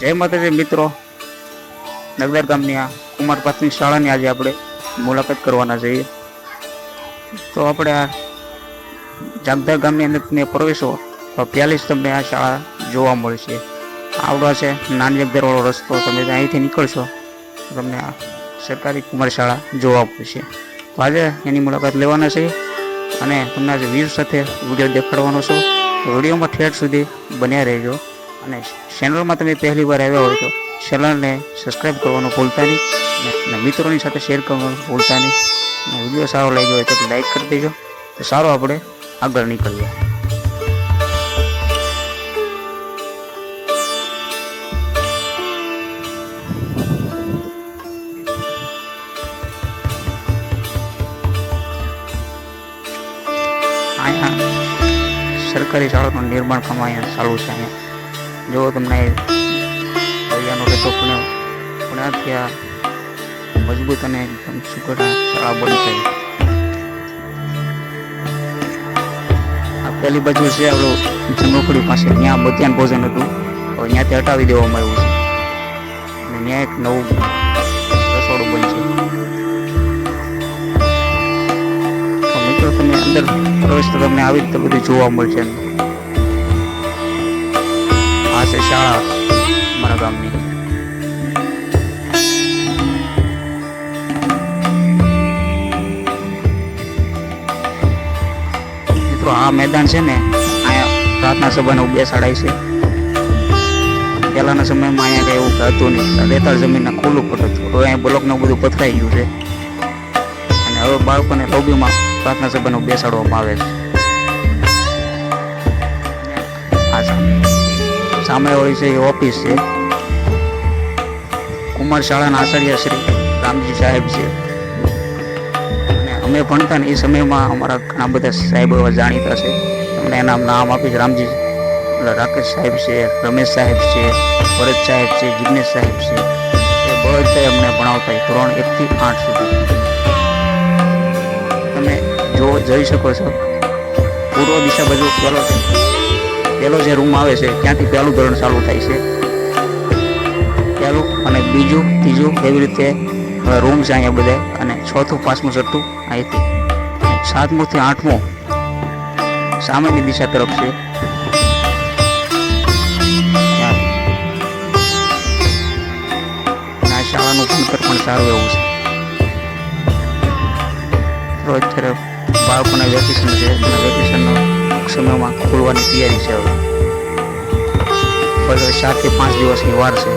જય માતાજી મિત્રો. નગદાર ગામની આ કુમાર પ્રાથમિક શાળાની આજે આપણે મુલાકાત કરવાના છીએ. તો આપણે આ જાગદાર ગામની અંદર તમે પ્રવેશો, તો પ્યાલીસ તમને આ શાળા જોવા મળશે. આવડો છે, નાની જગદરવાળો રસ્તો, તમે અહીંથી નીકળશો તમને આ સરકારી કુમાર શાળા જોવા મળશે. તો આજે એની મુલાકાત લેવાના છે અને તમને આજે વીર સાથે વીડિયો દેખાડવાનો છું. વિડીયોમાં ઠેઠ સુધી બન્યા રહેજો. અને ચેનલમાં તમે પહેલી વાર આવ્યા હોય તો ચેનલને સબસ્ક્રાઈબ કરવાનું ભૂલતા નહીં અને- મિત્રોની સાથે શેર કરવાનું ભૂલતા નહીં. અને વીડિયો સારો લાગ્યો હોય તો લાઈક કરી દેજો. તો સારો આપણે આગળ નીકળીએ. સરકારી શાળાનું નિર્માણ કામ અહીંયા ચાલુ છે અહીંયા. જો તમને દરિયાનો રેતો પણ પુણ્યાથી આ મજબૂત અને એકદમ સુઘડ આ શાળા બની છે આ પહેલી બાજુ છે આપણું જમણખોડી પાસે. ત્યાં મધ્યાહન ભોજન હતું. હવે ત્યાંથી હટાવી દેવામાં આવ્યું છે. અને ત્યાં એક નવું રસોડું બનશે મિત્રો, તમે અંદર પ્રવેશ તો તમને આવી રીતે બધું જોવા મળશે શાળા મારા ગામની મિત્રો આ મેદાન છે ને અહીંયા પ્રાર્થના સભાને બેસાડાય છે પહેલાના સમયમાં અહીંયા કંઈ એવું હતું નહીં રેતાળ જમીનના ખુલ્લું પડતું હતું હવે અહીંયા બ્લોકનું બધું પથરાઈ ગયું છે અને હવે બાળકોને લોબીમાં પ્રાર્થના સભાનું બેસાડવામાં આવે છે સામે- હોય છે એ ઓફિસ છે. કુમાર શાળાના આચાર્ય શ્રી રામજી સાહેબ છે. અને અમે ભણતા ને એ સમયમાં અમારા ઘણા બધા સાહેબો એવા જાણીતા છે. તમને એના નામ આપીશ. રામજી રાકેશ સાહેબ છે, રમેશ સાહેબ છે, ભરત સાહેબ છે, જિગ્નેશ સાહેબ છે. એ બધા અમને ભણાવતા ધોરણ એકથી આઠ સુધી. તમે જો જઈ શકો છો. પૂર્વ દિશા બાજુ પેલો છે. પહેલો જે રૂમ આવે છે, ત્યાંથી પહેલું ધોરણ ચાલુ થાય છે. પહેલું અને બીજું, ત્રીજું એવી રીતે રૂમ છે અહીંયા બધા. અને ચોથું, પાંચમું, છઠ્ઠું અહીંથી. સાતમું થી આઠમું સામેની દિશા તરફ છે. શાળાનું ભણતર પણ સારું એવું છે. તો અત્યારે બાળકોના વેકેશન છે વેકેશનનો સમયમાં ખોલવાની તૈયારી છે હવે. બસ ચારથી પાંચ દિવસની વાર છે.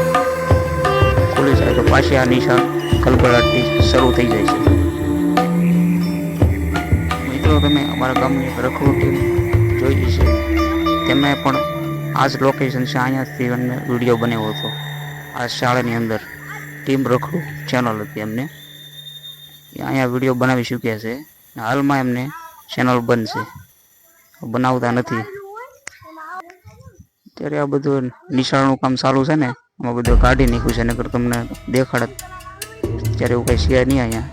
ખુલી જાય તો પાછી આ નિશા કલબલાટથી શરૂ થઈ જાય છે. મિત્રો, તમે અમારા ગામની રખડું ટીમ જોઈ છે. તેમને પણ આ જ લોકેશન છે, અહીંયાથી અમને વીડિયો બનાવ્યો હતો. આ શાળાની અંદર ટીમ રખડું ચેનલ હતી એમને. અહીંયા વીડિયો બનાવી ચૂક્યા છે. હાલમાં એમને ચેનલ છે. બનાવતા નથી. ત્યારે આ બધું નિશાળનું કામ ચાલુ છે ને, આમાં બધું કાઢી નાખ્યું છે નગર તમને દેખાડત. ત્યારે એવું કઈ છે નહીં અહીંયા.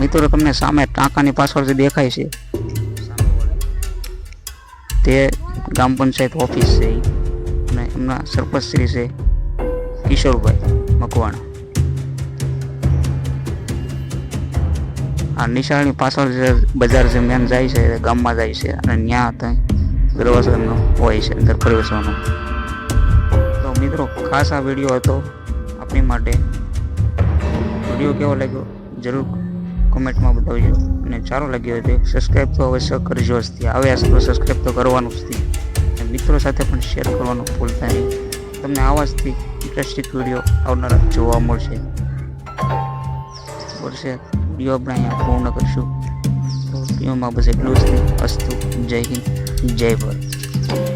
મિત્રો, તમને સામે ટાંકાની પાછળ જે દેખાય છે, તે ગ્રામ પંચાયત ઓફિસ છે અને એમના સરપંચ શ્રી છે કિશોરભાઈ મકવાણા. આ નિશાળની પાછળ જે બજાર જે મેન જાય છે ગામમાં જાય છે અને ત્યાં ત્યાં દરવાજાનો હોય છે, અંદર પ્રવેશવાનો. તો મિત્રો, ખાસ આ વીડિયો હતો આપણી માટે. વીડિયો કેવો લાગ્યો? જરૂર કોમેન્ટમાં બતાવજો. અને સારો લાગ્યો હોય તો સબસ્ક્રાઈબ તો અવશ્ય કરજો જ ત્યાં આવે હશે તો સબસ્ક્રાઈબ તો કરવાનું જ અને મિત્રો સાથે પણ શેર કરવાનું ભૂલતા નહીં. તમને આવાજથી ઇન્ટરેસ્ટિંગ વીડિયો આવનારા જોવા મળશે. વર્ષે વીડિયો આપણે અહીંયા પૂર્ણ કરીશું. તો વિડીયોમાં બસ એટલું જ અસ્તુ. જય હિન્દ. જય ભારત.